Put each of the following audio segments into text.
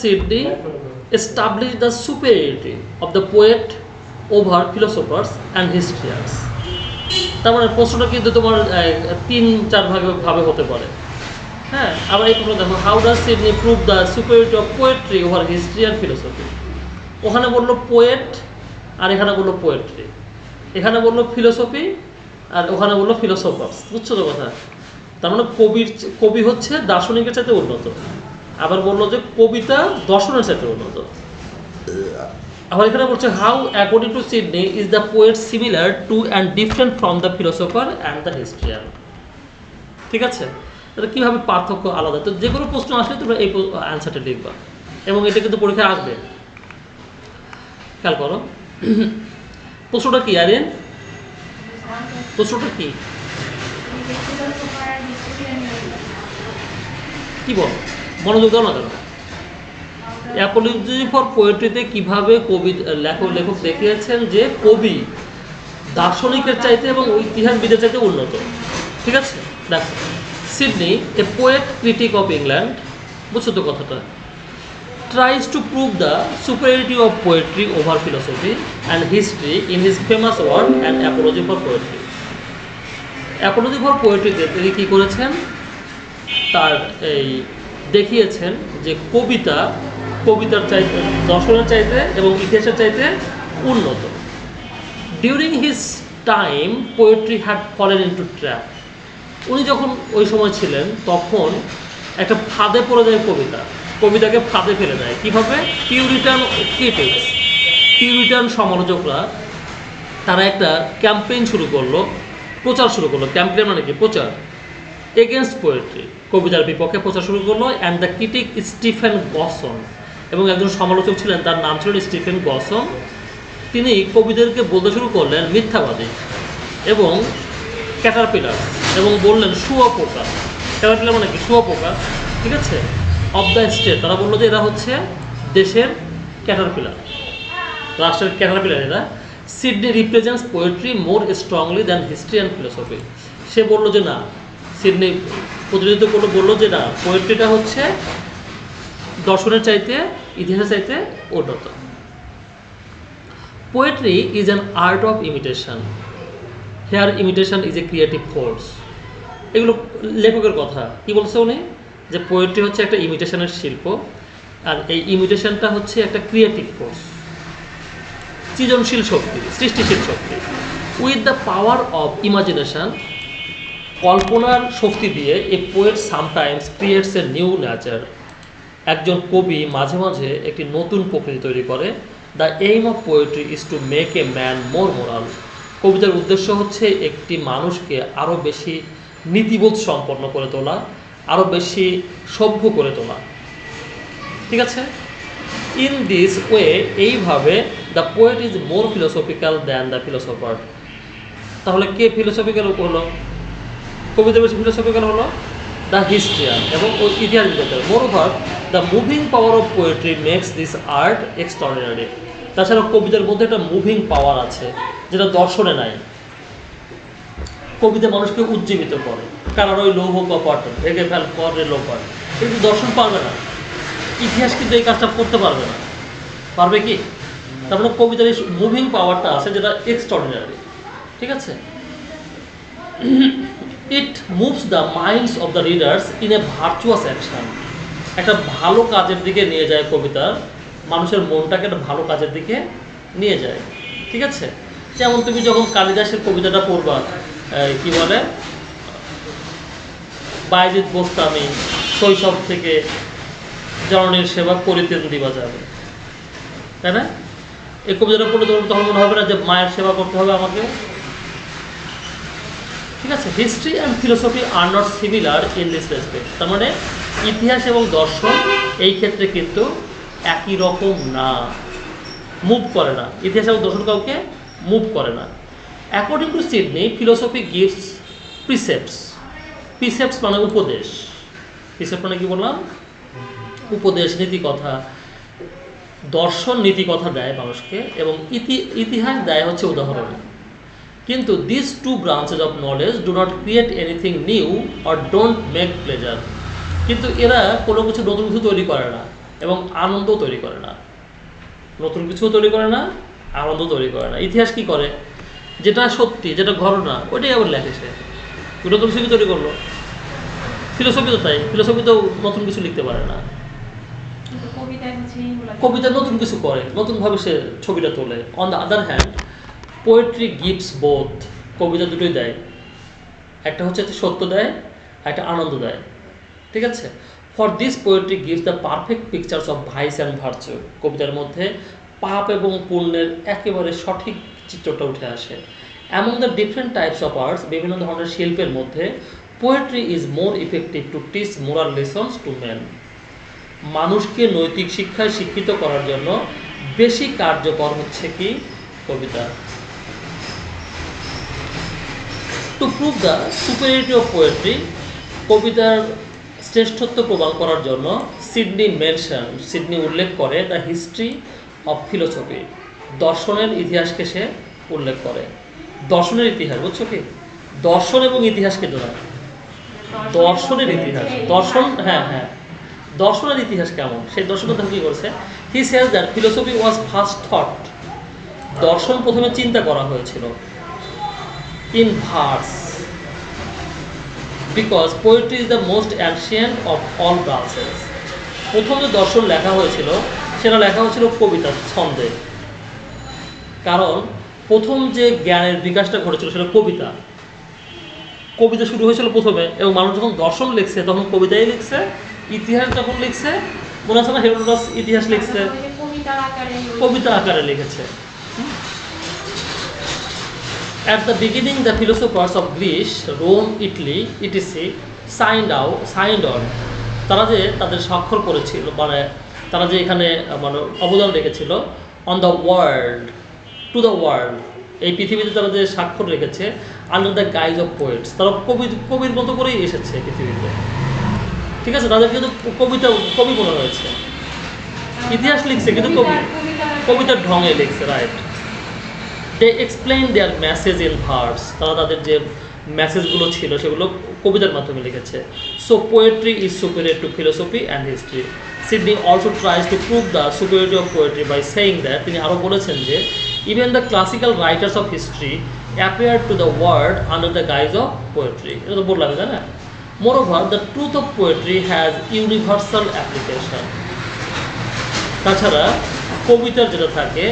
Sidney established the superiority of the poet over philosophers and historians. তার মানে প্রশ্নটা কিন্তু তোমার তিন, চার ভাগে, ভাবে হতে পারে। হ্যাঁ আবার এই প্রশ্ন দেখো how does Sydney prove the superiority of poetry over history and philosophy ওখানে বলল পোয়েট আর এখানে বলল পোয়েট্রি এখানে বলল ফিলোসফি আর ওখানে বলল ফিলোসফার্স বুঝছ তো কথা? তার মানে কবির, কবি হচ্ছে দার্শনিকের চাইতে উন্নত। আবার বলল যে কবিতা দর্শনের চাইতে উন্নত। আবার এখানে বলছে how according to Sydney is the poet similar to and different from the philosopher and the historian ঠিক আছে? তাহলে কীভাবে পার্থক্য আলাদা? তো যে কোনো প্রশ্ন আসলে তোমরা এই অ্যান্সারটা লিখবা। এবং এটা কিন্তু পরীক্ষায় আসবে। খেয়াল করো। প্রশ্নটা কি, আরেন? প্রশ্নটা কি? কি বল? মনোযোগ দাও না। কেন অ্যাপোলজি ফর পোয়েট্রিতে কীভাবে কবি লেখক লেখক দেখিয়েছেন যে কবি দার্শনিকের চাইতে এবং ইতিহাসবিদের চাইতে উন্নত। ঠিক আছে? দেখো Sydney a poet critic of England বুঝছ তো কথাটা? Tries to prove the superiority of poetry over philosophy and history in his famous work and apology for poetry. Apology for পোয়েট্রিতে তিনি কী করেছেন? তার এই দেখিয়েছেন যে কবিতা, কবিতার চাইতে, দর্শনের চাইতে এবং ইতিহাসের চাইতে উন্নত। During his time poetry had fallen into trap উনি যখন ওই সময় ছিলেন, তখন একটা ফাঁদে পড়ে যায় কবিতা। কবিতাকে ফাঁদে ফেলে দেয়। কীভাবে? পিউরিটান ক্রিটিক্স পিউরিটান সমালোচকরা, তারা একটা ক্যাম্পেইন শুরু করল, প্রচার শুরু করল। ক্যাম্পেইন মানে কি? প্রচার। এগেনস্ট পোয়েট্রি কবিতার বিপক্ষে প্রচার শুরু করল and the critic Stephen Gosson এবং একজন সমালোচক ছিলেন, তার নাম ছিল স্টিফেন গসন তিনি কবিদেরকে বলতে শুরু করলেন মিথ্যাবাদী এবং ক্যাটারপিলার এবং বললেন শুয়োপোকা। ক্যাটারপিলার মানে কি? শুয়োপোকা, ঠিক আছে? অফ দ্য স্টেট তারা বলল যে এরা হচ্ছে দেশের ক্যাটারপিলার রাষ্ট্রের ক্যাটারপিলার এরা। Sydney represents poetry more strongly than history and philosophy সে বলল যে না সিডনি প্রতিনিধিত্ব করল, বলল যে না পোয়েট্রিটা হচ্ছে দর্শনের চাইতে, ইতিহাসের চাইতে উন্নত poetry is an art of imitation here imitation is a creative force এগুলো লেখকের কথা। কি বলছে উনি? যে পোয়েট্রি হচ্ছে একটা ইমিটেশনের শিল্প, আর এই ইমিটেশনটা হচ্ছে একটা ক্রিয়েটিভ ফোর্স সৃজনশীল শক্তি, সৃষ্টিশীল শক্তি। With the power of imagination কল্পনার শক্তি দিয়ে a poet sometimes creates a new nature একজন কবি মাঝে মাঝে একটি নতুন প্রকৃতি তৈরি করে। The aim of poetry is to make a man more moral কবিতার উদ্দেশ্য হচ্ছে একটি মানুষকে আরও বেশি নীতিবোধ সম্পন্ন করে তোলা আরও বেশি সভ্য করে তোলা। ঠিক আছে? ইন দিস ওয়ে এইভাবে the poet is more philosophical than the philosopher তাহলে কে ফিলোসফিক্যাল হলো? কবিতা বেশি ফিলোসফিক্যাল হলো? দ্য হিস্ট্রিয়ান এবং ইতিহাস বিদ্যার moreover the moving power of poetry makes this art extraordinary তাছাড়া কবিতার মধ্যে একটা মুভিং পাওয়ার আছে, যেটা দর্শনে নাই। কবিতা মানুষকে উজ্জীবিত করে। কারণ ওই লৌহ কপাট ভেঙে ফেল করে লোপাট। কিন্তু দর্শন পারবে না। ইতিহাস কিন্তু এই কাজটা করতে পারবে না। পারবে কি? তার মানে কবিতার এই মুভিং পাওয়ারটা আছে যেটা এক্সট্রাঅর্ডিনারি ঠিক আছে? It moves the minds of the readers in a virtuous action একটা ভালো কাজের দিকে নিয়ে যায় কবিতা, মানুষের মনটাকে একটা ভালো কাজের দিকে নিয়ে যায়, ঠিক আছে? যেমন তুমি যখন কালিদাসের কবিতাটা পড়বা কি বলে? বাইজিৎ বোস্তামি শৈশব থেকে জননীর সেবা করিতেন দিবা যাবে তাই না? এই কবিতাটা পড়লে তখন মনে হবে না যে মায়ের সেবা করতে হবে আমাকে? ঠিক আছে history and philosophy are not similar in this respect তার মানে ইতিহাস এবং দর্শন এই ক্ষেত্রে কিন্তু একই রকম না। মুভ করে না। ইতিহাস এবং দর্শন কাউকে মুভ করে না। According to Sydney philosophy gives precepts precepts মানে উপদেশ। প্রিসেপ্ট মানে কি বললাম? উপদেশ নীতি কথা দর্শন নীতি কথা দেয় মানুষকে এবং ইতি, ইতিহাস দেয় হচ্ছে উদাহরণ। কিন্তু this two branches of knowledge do not create anything new or don't make pleasure কিন্তু এরা কোনো কিছু নতুন কিছু তৈরি করে না এবং আনন্দ তৈরি করে না। নতুন কিছু তৈরি করে না আনন্দ তৈরি করে না। ইতিহাস কি করে? যেটা সত্যি যেটা ঘটনা ওইটাই আবার লেখে সে। নতুন কিছু তৈরি করল। ফিলোসফি তো তাই ফিলোসফি তো নতুন কিছু লিখতে পারে না। কবিতা নতুন কিছু করে নতুনভাবে সে ছবিটা তোলে। On the other hand poetry gives বোধ কবিতা দুটোই দেয়। একটা হচ্ছে সত্য দেয় একটা আনন্দ দেয়। ঠিক আছে? For this poetry gives the perfect pictures of vice and virtue কবিতার মধ্যে পাপ এবং পুণ্যের একেবারে সঠিক চিত্রটা উঠে আসে। Among the different types of arts বিভিন্ন ধরনের শিল্পের মধ্যে poetry is more effective to teach moral lessons to man মানুষকে নৈতিক শিক্ষায় শিক্ষিত করার জন্য বেশি কার্যকর হচ্ছে কি কবিতা? To prove the superiority of poetry কবিতার শ্রেষ্ঠত্ব প্রমাণ করার জন্য সিডনি মেনশন সিডনি উল্লেখ করে দ্য হিস্ট্রি অফ ফিলোসফি। দর্শনের ইতিহাসকে সে উল্লেখ করে। দর্শনের ইতিহাস বুঝছ কি? দর্শন এবং ইতিহাসকে না। দর্শনের ইতিহাস। দর্শন হ্যাঁ হ্যাঁ। দর্শনের ইতিহাস কেমন? সেই দর্শন কথা কি করেছে he says that philosophy was first thought দর্শন প্রথমে চিন্তা করা হয়েছিল। In verse because poetry is the most ancient of all branches প্রথম যে দর্শন লেখা হয়েছিল সেটা লেখা হয়েছিল কবিতা ছন্দে। কারণ প্রথম যে জ্ঞানের বিকাশটা ঘটেছিল সেটা কবিতা। কবিতা শুরু হয়েছিল প্রথমে এবং মানুষ যখন দর্শন লিখছে তখন কবিতাই লিখছে ইতিহাস যখন লিখছে মনে আছে না হেরোডোটাস ইতিহাস লিখছে? কবিতা আকারে লিখেছে। At the beginning, the philosophers of Greece, Rome, Italy, etc. signed out, signed on. তারা যে তাদের স্বাক্ষর করেছিল মানে তারা যে এখানে মানে অবদান রেখেছিল on the world to the world এই পৃথিবীতে তারা যে স্বাক্ষর রেখেছে under the guise of poets তারা কবি কবির মতো করেই এসেছে পৃথিবীতে ঠিক আছে তাদের কিন্তু কবিতা কবি মনে হয়েছে ইতিহাস লিখছে কিন্তু কবি কবিতার ঢঙে লিখছে write they explain their message in verse তারা তাদের যে মেসেজগুলো ছিল, সেগুলো কবিতার মাধ্যমে লিখেছে। So poetry is superior to philosophy and history Sidney also tries to prove the superiority of poetry by saying that তিনি আরও বলেছেন যে even the classical writers of history appear to the world under the guise of poetry এটা তো বললাম তাই না moreover the truth of poetry has universal application তাছাড়া কবিতার যেটা থাকে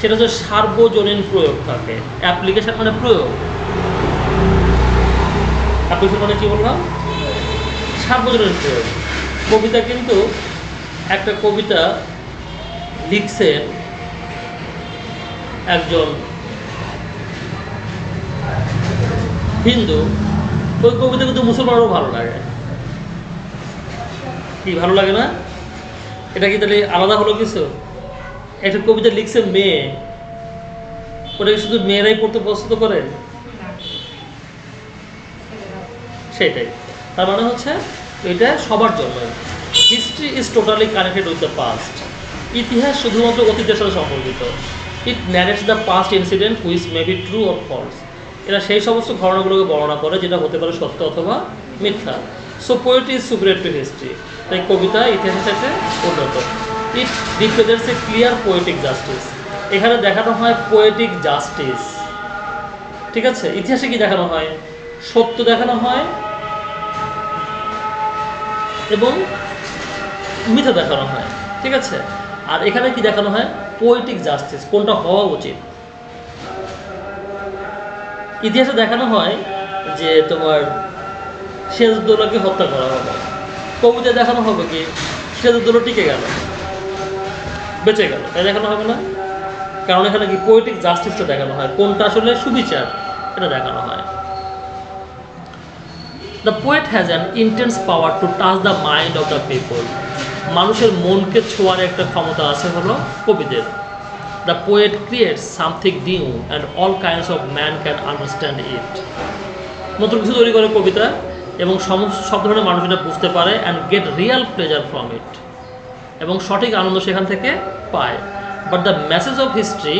সেটা হচ্ছে সার্বজনীন প্রয়োগ থাকে অ্যাপ্লিকেশন মানে প্রয়োগ। অ্যাপ্লিকেশন মানে কি বললাম? সার্বজনীন প্রয়োগ। কবিতা কিন্তু একটা কবিতা লিখছেন একজন হিন্দু। ওই কবিতা কিন্তু মুসলমানেরও ভালো লাগে। কি ভালো লাগে না? এটা কি তাহলে আলাদা হলো কিছু? একটা কবিতা লিখছে মেয়ে। ওটা কি শুধু মেয়েরাই পড়তে পছন্দ করে? সেটাই। তার মানে হচ্ছে এটা সবার জন্য history is totally connected with the past ইতিহাস শুধুমাত্র অতীতের সাথে সম্পর্কিত। It narrates the past incident which may be true or false এরা সেই সমস্ত ঘটনাগুলোকে বর্ণনা করে যেটা হতে পারে সত্য অথবা মিথ্যা। So poetry is superior to history তাই কবিতা ইতিহাসের সাথে উন্নত। It represents a clear poetic justice এখানে দেখানো হয় পোয়েটিক জাস্টিস ঠিক আছে? ইতিহাসে কি দেখানো হয়? সত্য দেখানো হয় এবং মিথ্যা দেখানো হয়। ঠিক আছে? আর এখানে কি দেখানো হয়? পোয়েটিক জাস্টিস কোনটা হওয়া উচিত? ইতিহাসে দেখানো হয় যে তোমার সিরাজউদ্দৌলাকে হত্যা করা হবে। কবিতা দেখানো হবে কি? সিরাজউদ্দৌলা টিকে গেল। বেঁচে গেল, তাই দেখানো হবে না। কারণ এখানে কি পোয়েটিক জাস্টিসটা দেখানো হয়, কোনটা আসলে সুবিচার এটা দেখানো হয়। The poet has an intense power to touch the mind of the people মানুষের মনকে ছোঁয়ার একটা ক্ষমতা আছে হলো কবিদের। The poet creates something new and all kinds of man can understand it নতুন কিছু তৈরি করে কবিতা এবং সব ধরনের মানুষ এটা বুঝতে পারে and get real pleasure from it এবং সঠিক আনন্দ সেখান থেকে পায়। But the message of history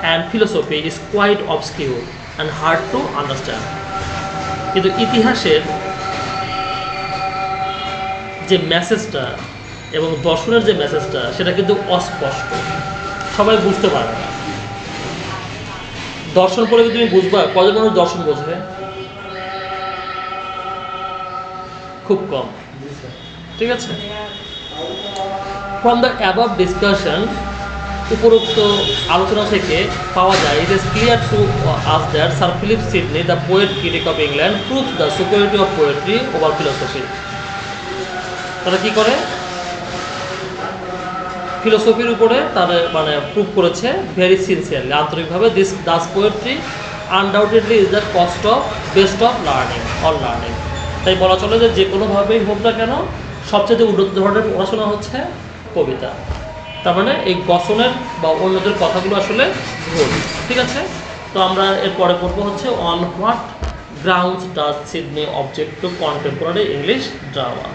and philosophy is quite obscure and hard to understand কিন্তু ইতিহাসের যে মেসেজটা এবং দর্শনের যে মেসেজটা সেটা কিন্তু অস্পষ্ট। সবাই বুঝতে পারে। না দর্শন পড়ে তুমি বুঝবা? কজন মানুষ দর্শন বোঝে? খুব কম। ঠিক আছে? ফ্রম দ্য অ্যাবভ ডিসকাশন উপরোক্ত আলোচনা থেকে পাওয়া যায় it is clear to us that sir Philip Sidney the poet critic of England prove the superiority of poetry over philosophy তারা কী করে? ফিলোসফির উপরে তারা মানে প্রুভ করেছে ভেরি সিনসিয়ারলি আন্তরিকভাবে this thus poetry undoubtedly is the cost of best of learning all learning তাই বলা চলে যে যে কোনোভাবেই হোক না কেন, সবচেয়ে উন্নত ধরনের পড়াশোনা হচ্ছে কবিতা। তার মানে এই গসনের বা অন্যদের কথাগুলো আসলে ভুল। ঠিক আছে? তো আমরা এরপরে পড়ব হচ্ছে on what grounds does Sidney object to contemporary English drama